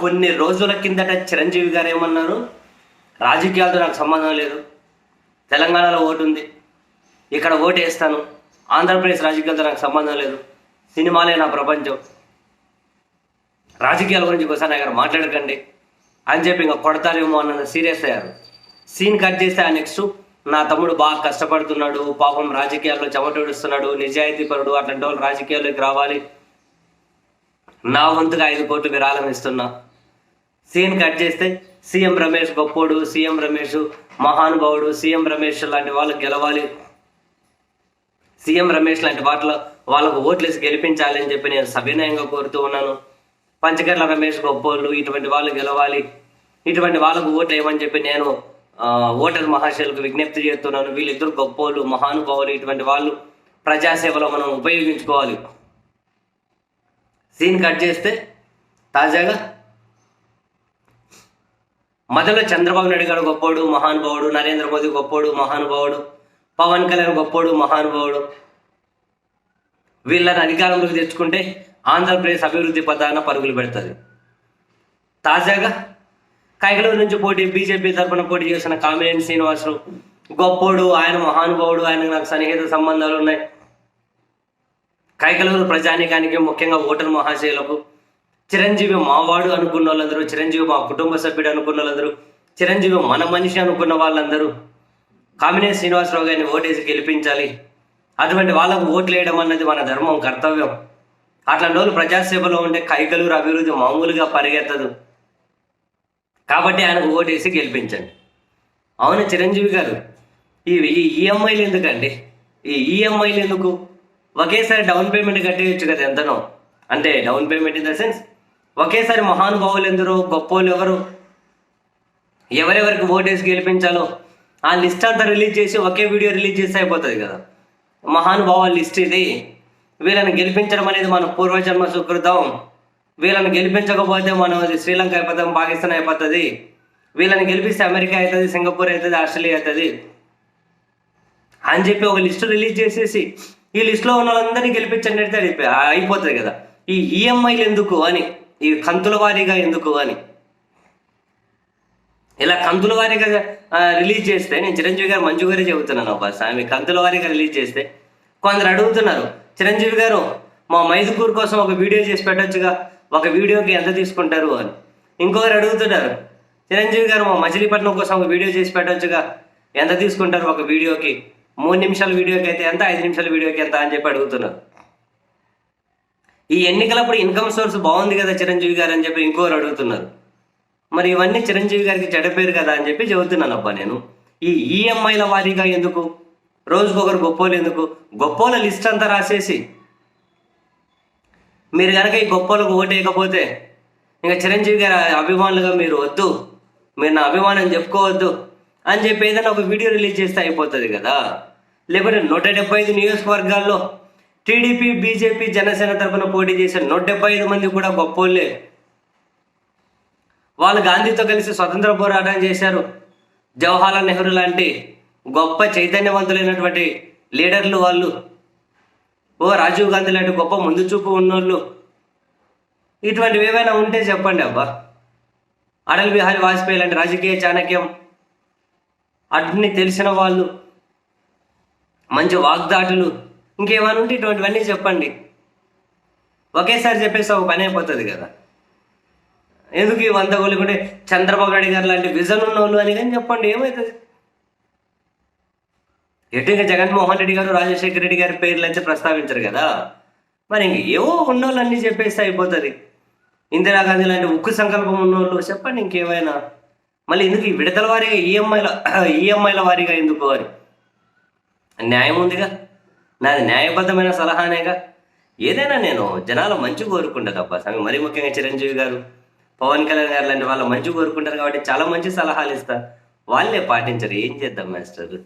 కొన్ని రోజుల కిందట చిరంజీవి గారు ఏమన్నారు? రాజకీయాలతో నాకు సంబంధం లేదు. తెలంగాణలో ఓటు ఉంది. ఇక్కడ ఓటు వేస్తాను. ఆంధ్రప్రదేశ్ రాజకీయాలతో నాకు సంబంధం లేదు. సినిమాలే నా ప్రపంచం. రాజకీయాల గురించి ఒకసారి దగ్గర మాట్లాడకండి. అని చెప్పి ఇంకా కొడతారేమో అన్న సీరియస్ అయ్యారు. సీన్ కట్ చేస్తే ఆ నెక్స్ట్ నా తమ్ముడు బాగా కష్టపడుతున్నాడు పాపం రాజకీయాల్లో చెమటోడుస్తున్నాడు నిజాయితీపరుడు అట్లాంటి వాళ్ళు రాజకీయాల్లోకి రావాలి. నా వంతుగా ఐదు కోట్లు విరాళం ఇస్తున్నా. సీన్ కట్ చేస్తే సీఎం రమేష్ గొప్పోడు సీఎం రమేష్ మహానుభావుడు సీఎం రమేష్ లాంటి వాళ్ళు గెలవాలి. సీఎం రమేష్ లాంటి వాటిలో వాళ్ళకు ఓట్లేసి గెలిపించాలి అని చెప్పి నేను సవినయంగా కోరుతూ ఉన్నాను. పంచకర్ల రమేష్ గొప్పోళ్ళు ఇటువంటి వాళ్ళు గెలవాలి. ఇటువంటి వాళ్ళకు ఓట్లు వేయమని చెప్పి నేను ఓటర్ మహాశయులకు విజ్ఞప్తి చేస్తున్నాను. వీళ్ళిద్దరు గొప్పోళ్ళు మహానుభావులు ఇటువంటి వాళ్ళు. ప్రజాసేవలో మనం ఉపయోగించుకోవాలి. సీన్ కట్ చేస్తే తాజాగా మొదలు చంద్రబాబు నాయుడు గారు గొప్పోడు మహానుభావుడు నరేంద్ర మోదీ గొప్పోడు మహానుభావుడు పవన్ కళ్యాణ్ గొప్పోడు మహానుభావుడు. వీళ్ళని అధికారంలోకి తెచ్చుకుంటే ఆంధ్రప్రదేశ్ అభివృద్ధి పదాన పరుగులు పెడుతుంది. తాజాగా కైకలూరు నుంచి పోటీ బీజేపీ తరఫున పోటీ చేసిన కామినేని శ్రీనివాసరావు గొప్పోడు ఆయన మహానుభావుడు ఆయన నాకు సన్నిహిత సంబంధాలు ఉన్నాయి. కైకలూరు ప్రజానికానికి ముఖ్యంగా ఓటర్ మహాశయులకు చిరంజీవి మావాడు అనుకున్న వాళ్ళందరూ చిరంజీవి మా కుటుంబ సభ్యుడు అనుకున్న వాళ్ళందరూ చిరంజీవి మన మనిషి అనుకున్న వాళ్ళందరూ కామినేని శ్రీనివాసరావు గారిని ఓటేసి గెలిపించాలి. అటువంటి వాళ్ళకు ఓట్లు వేయడం అన్నది మన ధర్మం కర్తవ్యం. అట్లాంటి వాళ్ళు ప్రజాసేవలో ఉండే కైకలూరు అభివృద్ధి మామూలుగా పరిగెత్తదు. కాబట్టి ఆయనకు ఓటేసి గెలిపించండి. అవును చిరంజీవి గారు ఈ ఈ ఈఎంఐలు ఎందుకండి? ఈ ఈఎంఐలు ఎందుకు? ఒకేసారి డౌన్ పేమెంట్ కట్టేయచ్చు కదా ఎంతనో. అంటే down payment in the sense ఒకేసారి మహానుభావులు ఎందరో గొప్పోళ్ళు ఎవరు ఎవరెవరికి ఓటేసి గెలిపించాలో ఆ లిస్ట్ అంతా రిలీజ్ చేసి ఒకే వీడియో రిలీజ్ చేస్తే అయిపోతుంది కదా. మహానుభావుల లిస్ట్ ఇది. వీళ్ళని గెలిపించడం అనేది మన పూర్వజన్మ సుకృతం. వీళ్ళని గెలిపించకపోతే మనం అది శ్రీలంక అయిపోతాం పాకిస్తాన్ అయిపోతుంది. వీళ్ళని గెలిపిస్తే అమెరికా అవుతుంది సింగపూర్ అవుతుంది ఆస్ట్రేలియా అవుతుంది అని చెప్పి ఒక లిస్టు రిలీజ్ చేసేసి ఈ లిస్టులో ఉన్న వాళ్ళందరినీ గెలిపించండి అయితే అయిపోతుంది కదా. ఈ ఈఎంఐలు ఎందుకు అని. ఈ కంతుల వారీగా ఎందుకు అని. ఇలా కంతుల వారీగా రిలీజ్ చేస్తే నేను చిరంజీవి గారు మంజు గారే చెబుతున్నాను అబ్బా స్వామి కంతుల వారీగా రిలీజ్ చేస్తే కొందరు అడుగుతున్నారు చిరంజీవి గారు మా మైదుకూరు కోసం ఒక వీడియో చేసి పెట్టొచ్చుగా ఒక వీడియోకి ఎంత తీసుకుంటారు అని. ఇంకొకరు అడుగుతున్నారు చిరంజీవి గారు మా మచిలీపట్నం కోసం ఒక వీడియో చేసి పెట్టొచ్చుగా ఎంత తీసుకుంటారు ఒక వీడియోకి? మూడు నిమిషాల వీడియోకి అయితే ఎంత? ఐదు నిమిషాల వీడియోకి ఎంత? అని చెప్పి అడుగుతున్నారు. ఈ ఎన్నికలప్పుడు ఇన్కమ్ సోర్స్ బాగుంది కదా చిరంజీవి గారు అని చెప్పి ఇంకోరు అడుగుతున్నారు. మరి ఇవన్నీ చిరంజీవి గారికి చెడపేరు పేరు కదా అని చెప్పి చెబుతున్నాను అబ్బా నేను. ఈ ఈఎంఐల వారీగా ఎందుకు? రోజుకొకరు గొప్పోలు ఎందుకు? గొప్పోల లిస్ట్ అంతా రాసేసి మీరు కనుక ఈ గొప్పలకు ఓటేయకపోతే ఇంకా చిరంజీవి గారి అభిమానులుగా మీరు వద్దు మీరు నా అభిమానం చెప్పుకోవద్దు అని చెప్పి ఏదైనా ఒక వీడియో రిలీజ్ చేస్తే అయిపోతుంది కదా. లేకపోతే నూట డెబ్బై ఐదు నియోజకవర్గాల్లో టీడీపీ బీజేపీ జనసేన తరపున పోటీ చేసిన నూట డెబ్బై ఐదు మంది కూడా గొప్పోళ్ళే. వాళ్ళు గాంధీతో కలిసి స్వతంత్ర పోరాటం చేశారు. జవహర్లాల్ నెహ్రూ లాంటి గొప్ప చైతన్యవంతులైనటువంటి లీడర్లు వాళ్ళు. ఓ రాజీవ్ గాంధీ లాంటి గొప్ప ముందు చూపు ఉన్నోళ్ళు. ఇటువంటివి ఏవైనా ఉంటే చెప్పండి అబ్బా. అటల్ బిహారీ వాజ్పేయి లాంటి రాజకీయ చాణక్యం అన్ని తెలిసిన వాళ్ళు మంచి వాగ్దాటులు ఇంకేమైనా ఉంటే ఇటువంటివన్నీ చెప్పండి. ఒకేసారి చెప్పేసి ఒక పని అయిపోతుంది కదా. ఎందుకు ఈ వంద కూడా చంద్రబాబు నాయుడు గారు లాంటి విజన్ ఉన్న వాళ్ళు అని కానీ చెప్పండి ఏమవుతుంది ఎటు ఇంకా జగన్మోహన్ రెడ్డి గారు రాజశేఖర రెడ్డి గారి పేర్లు అయితే ప్రస్తావించరు కదా. మరి ఇంక ఏవో ఉన్నోళ్ళు అన్నీ చెప్పేస్తే అయిపోతుంది. ఇందిరాగాంధీ లాంటి ఉక్కు సంకల్పం ఉన్నోళ్ళు చెప్పండి ఇంకేమైనా. మళ్ళీ ఎందుకు ఈ విడతల వారీగా ఈఎంఐల ఈఎంఐల వారీగా ఎందుకు అని. న్యాయం ఉందిగా. నాది న్యాయబద్ధమైన సలహానేగా? ఏదైనా నేను జనాల మంచి కోరుకుంటా తప్ప స్వామి. మరీ ముఖ్యంగా చిరంజీవి గారు పవన్ కళ్యాణ్ గారు లాంటి వాళ్ళు మంచి కోరుకుంటారు కాబట్టి చాలా మంచి సలహాలు ఇస్తా. వాళ్ళే పాటించరు. ఏం చేద్దాం మాస్టర్?